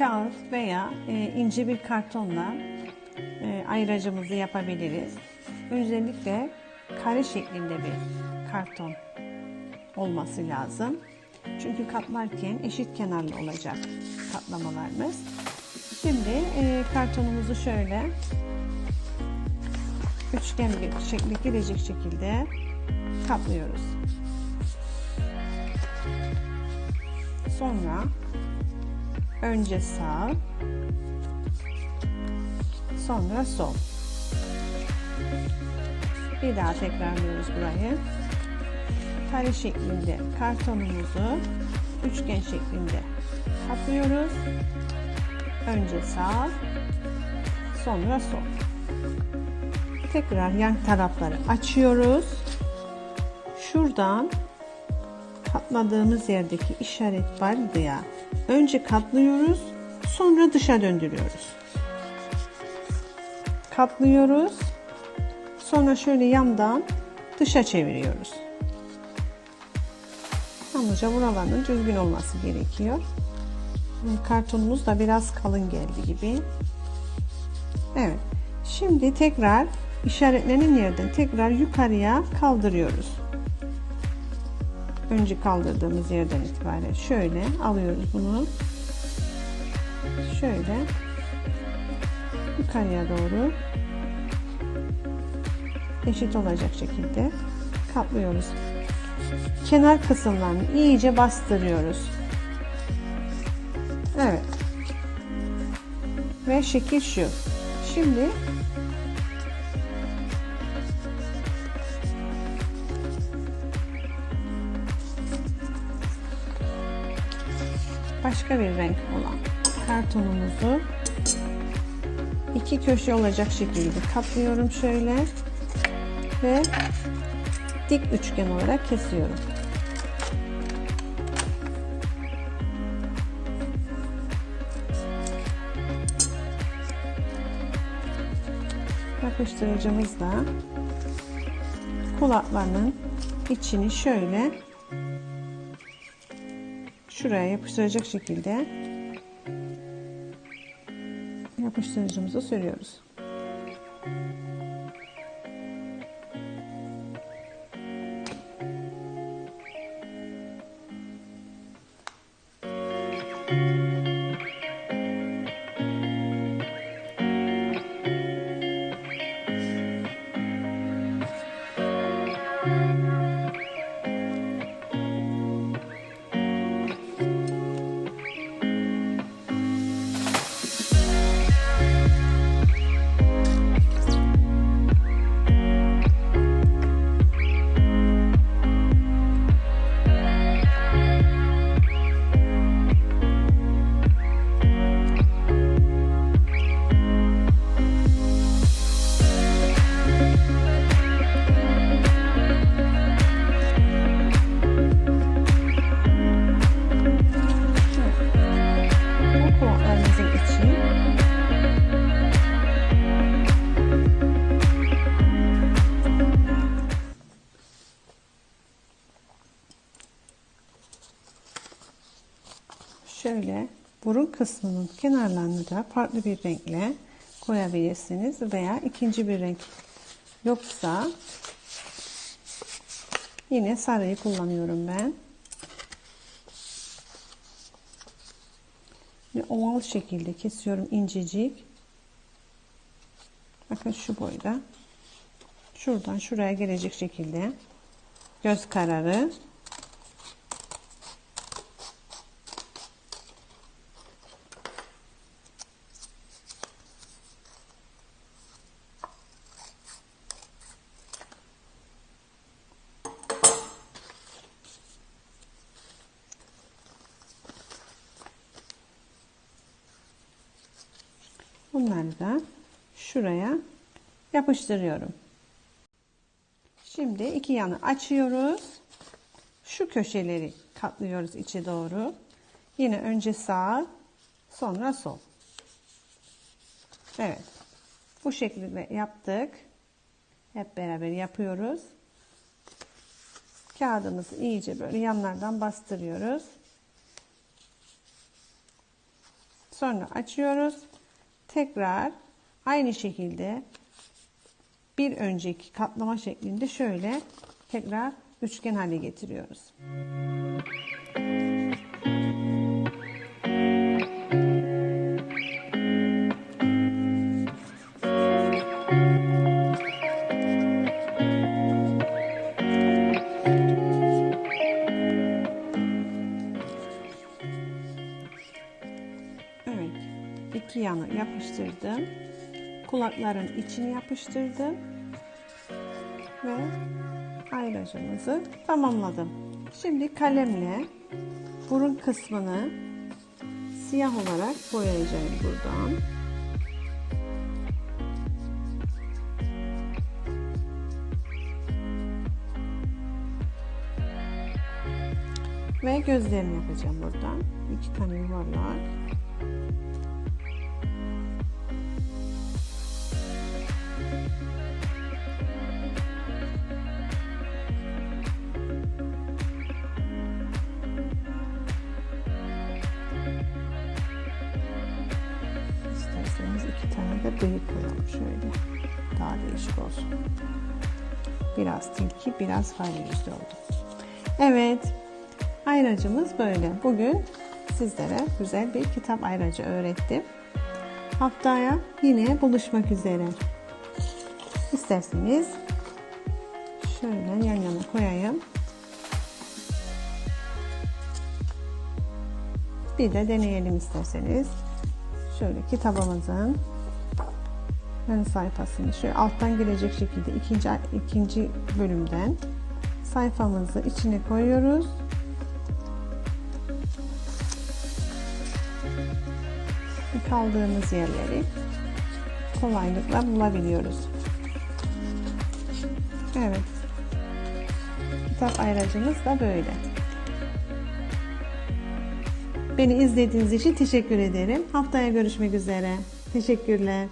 kağıt veya e, ince bir kartonla e, ayracımızı yapabiliriz. Özellikle kare şeklinde bir karton olması lazım. Çünkü katlarken eşit kenarlı olacak katlamalarımız. Şimdi e, kartonumuzu şöyle üçgen bir şekilde girecek şekilde katlıyoruz. Sonra önce sağ, sonra sol. Bir daha tekrarlıyoruz burayı. Kare şeklinde kartonumuzu üçgen şeklinde katlıyoruz. Önce sağ, sonra sol. Tekrar yan tarafları açıyoruz. Şuradan katladığımız yerdeki işaret vardı ya. Önce katlıyoruz, sonra dışa döndürüyoruz. Katlıyoruz. Sonra şöyle yandan dışa çeviriyoruz. Yalnızca buraların düzgün olması gerekiyor. Kartonumuz da biraz kalın geldi gibi. Evet. Şimdi tekrar işaretlenen yerden tekrar yukarıya kaldırıyoruz. Önce kaldırdığımız yerden itibaren şöyle alıyoruz bunu. Şöyle yukarıya doğru eşit olacak şekilde katlıyoruz. Kenar kısımlarını iyice bastırıyoruz. Evet. Ve şekil şu. Şimdi başka bir renk olan kartonumuzu iki köşe olacak şekilde katlıyorum şöyle ve dik üçgen olarak kesiyorum. Yapıştırıcımızla kulaklarının içini şöyle şuraya yapıştıracak şekilde yapıştırıcımızı sürüyoruz. Bu şöyle burun kısmının kenarlarını da farklı bir renkle koyabilirsiniz veya ikinci bir renk yoksa yine sarıyı kullanıyorum ben. Ve oval şekilde kesiyorum incecik. Bakın şu boyda. Şuradan şuraya gelecek şekilde. Göz kararı. Bunları da şuraya yapıştırıyorum. Şimdi iki yanı açıyoruz. Şu köşeleri katlıyoruz içe doğru. Yine önce sağ, sonra sol. Evet. Bu şekilde yaptık. Hep beraber yapıyoruz. Kağıdımızı iyice böyle yanlardan bastırıyoruz. Sonra açıyoruz. Tekrar aynı şekilde bir önceki katlama şeklinde şöyle tekrar üçgen hale getiriyoruz. Evet. İki yanı yapıştırdım. Kulakların içini yapıştırdım. Ve ayracımızı tamamladım. Şimdi kalemle burun kısmını siyah olarak boyayacağım buradan. Ve gözlerini yapacağım buradan. İki tane yuvarlak. İki tane de bıyık koyalım şöyle. Daha değişik olsun. Biraz tilki, biraz fare yüzlü oldu. Evet, ayracımız böyle. Bugün sizlere güzel bir kitap ayracı öğrettim. Haftaya yine buluşmak üzere. İsterseniz şöyle yan yana koyayım. Bir de deneyelim isterseniz. Şöyle kitabımızın ön sayfasını şöyle alttan gelecek şekilde ikinci ikinci bölümden sayfamızı içine koyuyoruz. Kaldığımız yerleri kolaylıkla bulabiliyoruz. Evet. Kitap ayracımız da böyle. Beni izlediğiniz için teşekkür ederim. Haftaya görüşmek üzere. Teşekkürler.